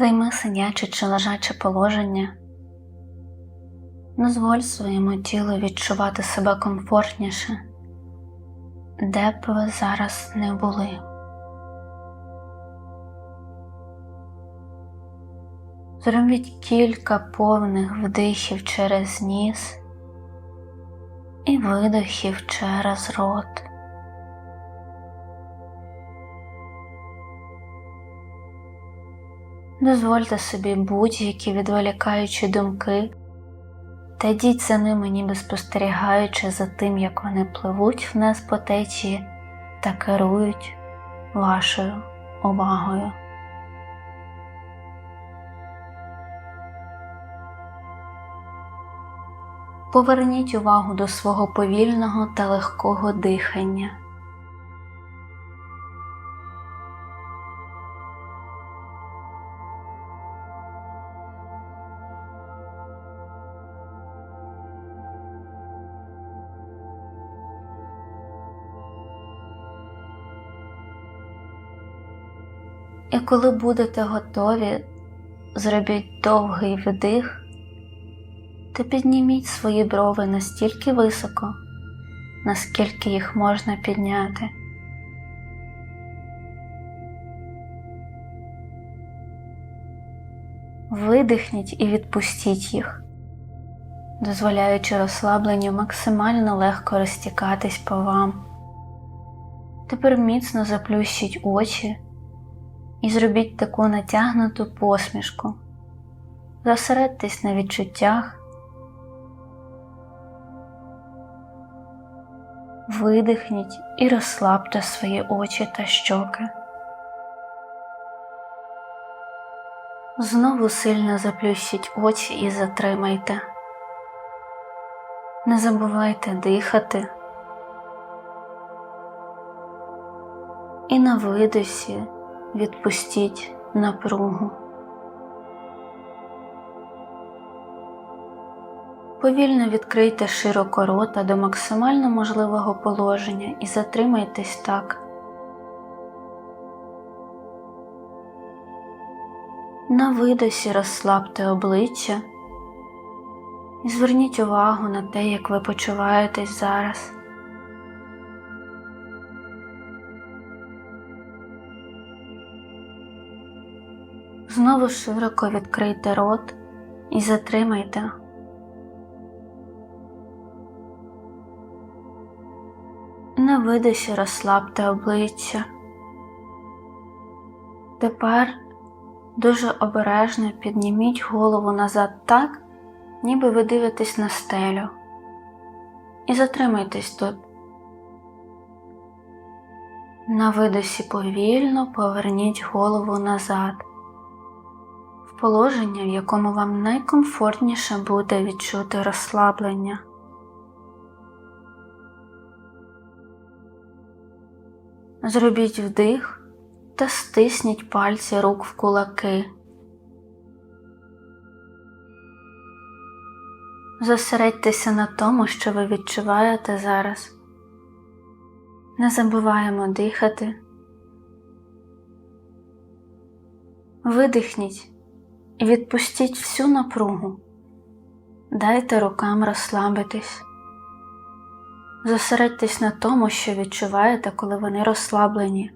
Займи сидяче чи лежаче положення. Дозволь своєму тілу відчувати себе комфортніше, де б ви зараз не були. Зробіть кілька повних вдихів через ніс і видохів через рот. Дозвольте собі будь-які відволікаючі думки та йдіть за ними, ніби спостерігаючи за тим, як вони пливуть вниз по течії та керують вашою увагою. Поверніть увагу до свого повільного та легкого дихання. І коли будете готові, зробіть довгий вдих та підніміть свої брови настільки високо, наскільки їх можна підняти. Видихніть і відпустіть їх, дозволяючи розслабленню максимально легко розтікатись по вам. Тепер міцно заплющіть очі і зробіть таку натягнуту посмішку. Зосередьтесь на відчуттях, видихніть і розслабте свої очі та щоки. Знову сильно заплющіть очі і затримайте. Не забувайте дихати. І на видосі відпустіть напругу. Повільно відкрийте широко рота до максимально можливого положення і затримайтесь так. На видосі розслабте обличчя і зверніть увагу на те, як ви почуваєтесь зараз. Знову широко відкрийте рот і затримайте. На видосі розслабте обличчя. Тепер дуже обережно підніміть голову назад так, ніби ви дивитесь на стелю. І затримайтесь тут. На видосі повільно поверніть голову назад, в положення, в якому вам найкомфортніше буде відчути розслаблення. Зробіть вдих та стисніть пальці рук в кулаки. Зосередьтеся на тому, що ви відчуваєте зараз. Не забуваємо дихати. Видихніть і відпустіть всю напругу. Дайте рукам розслабитись. Зосередьтесь на тому, що відчуваєте, коли вони розслаблені.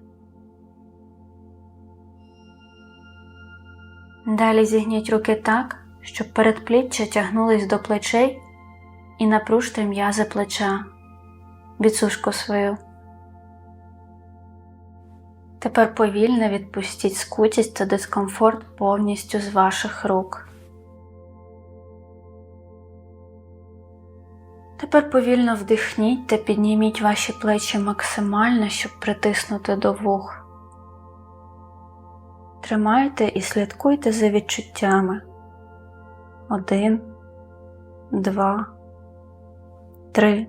Далі зігніть руки так, щоб передпліччя тягнулись до плечей і напружте м'язи плеча, біцушку свою. Тепер повільно відпустіть скутість та дискомфорт повністю з ваших рук. Тепер повільно вдихніть та підніміть ваші плечі максимально, щоб притиснути до вух. Тримайте і слідкуйте за відчуттями. Один, два, три,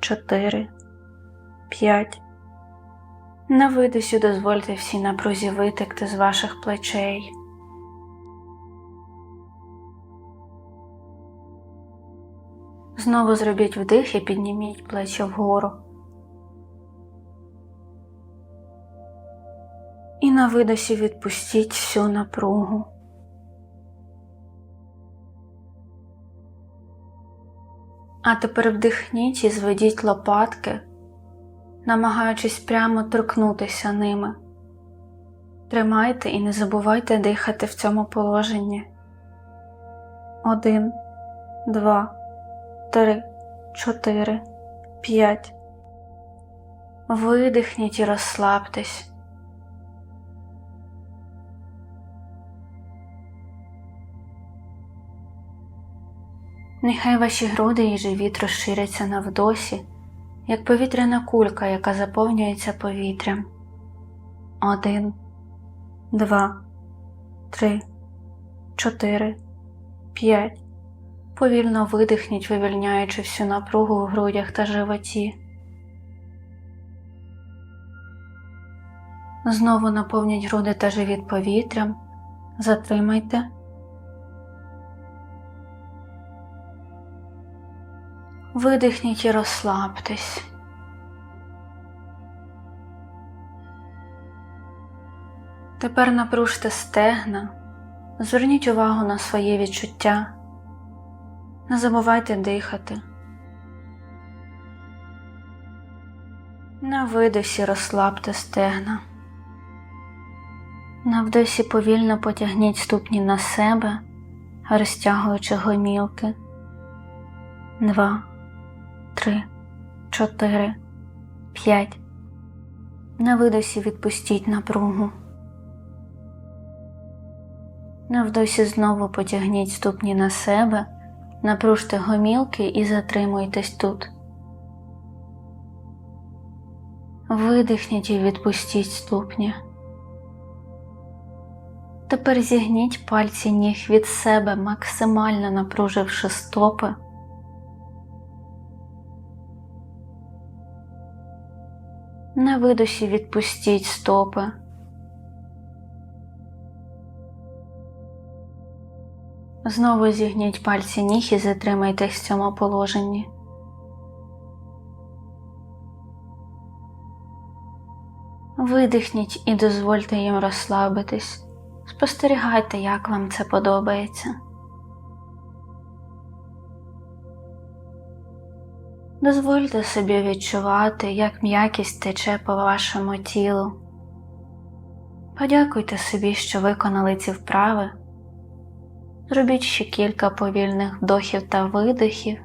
чотири, п'ять. На видосі дозвольте всій напрузі витекти з ваших плечей. Знову зробіть вдих і підніміть плечі вгору. І на видосі відпустіть всю напругу. А тепер вдихніть і зведіть лопатки, намагаючись прямо торкнутися ними. Тримайте і не забувайте дихати в цьому положенні. Один, два, три, чотири, п'ять. Видихніть і розслабтесь. Нехай ваші груди і живіт розширяться на вдосі, як повітряна кулька, яка заповнюється повітрям. Один, два, три, чотири, п'ять. Повільно видихніть, вивільняючи всю напругу в грудях та животі. Знову наповніть груди та живіт повітрям. Затримайте. Видихніть і розслабтесь. Тепер напружте стегна, зверніть увагу на своє відчуття. Не забувайте дихати. На видосі розслабте стегна. На вдосі повільно потягніть ступні на себе, розтягуючи гомілки. Два, три, чотири, п'ять. На видосі відпустіть напругу. На вдосі знову потягніть ступні на себе, напружте гомілки і затримуйтесь тут. Видихніть і відпустіть ступні. Тепер зігніть пальці ніг від себе, максимально напруживши стопи. На видосі відпустіть стопи. Знову зігніть пальці ніг і затримайтесь в цьому положенні. Видихніть і дозвольте їм розслабитись. Спостерігайте, як вам це подобається. Дозвольте собі відчувати, як м'якість тече по вашому тілу. Подякуйте собі, що виконали ці вправи. Зробіть ще кілька повільних вдохів та видихів.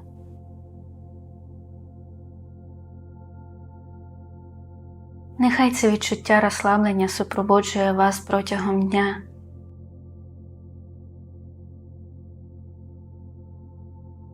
Нехай це відчуття розслаблення супроводжує вас протягом дня.